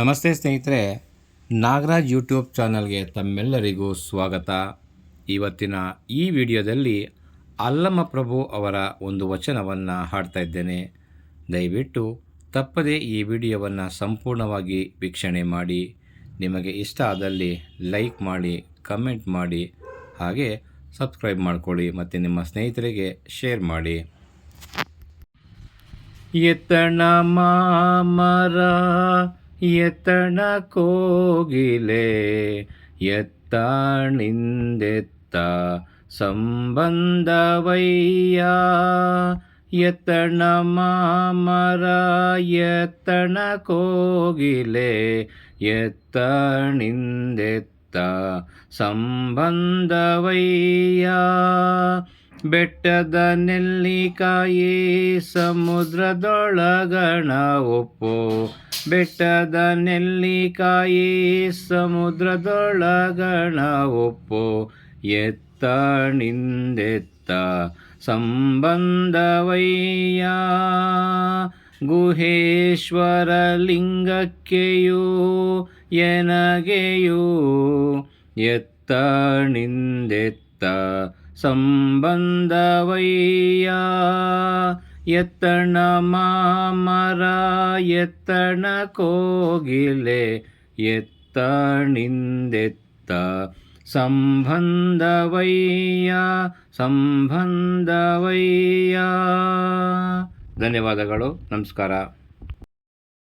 ನಮಸ್ತೆ ಸ್ನೇಹಿತರೆ, ನಾಗರಾಜ್ ಯೂಟ್ಯೂಬ್ ಚಾನಲ್ಗೆ ತಮ್ಮೆಲ್ಲರಿಗೂ ಸ್ವಾಗತ. ಇವತ್ತಿನ ಈ ವಿಡಿಯೋದಲ್ಲಿ ಅಲ್ಲಮ್ಮ ಪ್ರಭು ಅವರ ಒಂದು ವಚನವನ್ನು ಹಾಡ್ತಾ ಇದ್ದೇನೆ. ದಯವಿಟ್ಟು ತಪ್ಪದೇ ಈ ವಿಡಿಯೋವನ್ನು ಸಂಪೂರ್ಣವಾಗಿ ವೀಕ್ಷಣೆ ಮಾಡಿ. ನಿಮಗೆ ಇಷ್ಟ ಆದಲ್ಲಿ ಲೈಕ್ ಮಾಡಿ, ಕಮೆಂಟ್ ಮಾಡಿ, ಹಾಗೆ ಸಬ್ಸ್ಕ್ರೈಬ್ ಮಾಡಿಕೊಳ್ಳಿ ಮತ್ತು ನಿಮ್ಮ ಸ್ನೇಹಿತರಿಗೆ ಶೇರ್ ಮಾಡಿ. ಎತ್ತಣ ಮಾಮರ ಎತ್ತಣ ಕೋಗಿಲೆ ಎತ್ತಣಿಂದೆತ್ತ ಸಂಬಂಧವಯ್ಯ ಎತ್ತಣ ಮಾಮರ ಎತ್ತಣ ಕೋಗಿಲೆ ಎತ್ತಣಿಂದೆತ್ತ ಸಂಬಂಧವಯ್ಯ ಬೆಟ್ಟದ ನೆಲ್ಲಿಕಾಯಿ ಸಮುದ್ರದೊಳಗಣ ಒಪ್ಪು. ಬೆಟ್ಟದ ನೆಲ್ಲಿಕಾಯಿ ಸಮುದ್ರದೊಳಗಣ ಒಪ್ಪು. ಎತ್ತಣಿಂದೆತ್ತ ಸಂಬಂಧವಯ್ಯ. ಗುಹೇಶ್ವರ ಲಿಂಗಕ್ಕೆಯೂ ಎನಗೆಯೂ. ಎತ್ತಣಿಂದೆತ್ತ ಸಂಬಂಧವಯ್ಯ ಎತ್ತಣ ಮಾಮರ ಎತ್ತಣ ಕೋಗಿಲೆ ಎತ್ತಣಿಂದೆತ್ತ ಸಂಬಂಧವಯ್ಯ ಸಂಬಂಧವಯ್ಯ. ಧನ್ಯವಾದಗಳು ನಮಸ್ಕಾರ.